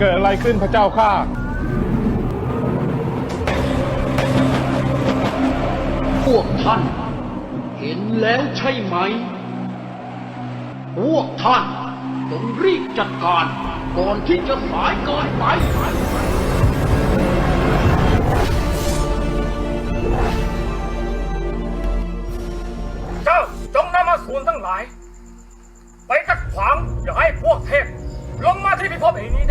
มันเกิดอะไรขึ้นพระเจ้าข้าพวกท่าน เห็นแล้วใช่ไหม พวกท่านต้องรีบจัดการก่อนที่จะสายเกินไป เจ้าจงนำมาสูนทั้งหลาย ไปกัดขวางอย่าให้พวกเทพลงมาที่พิภพแห่งนี้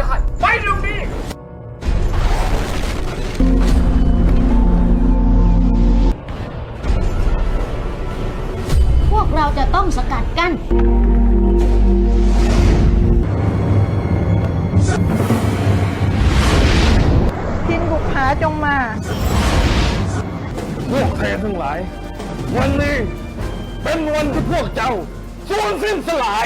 เราจะต้องสกัดกั้นทินบุกหาจงมา พวกเทพทั้งหลาย วันนี้เป็นวันที่พวกเจ้าสูญสิ้นสลาย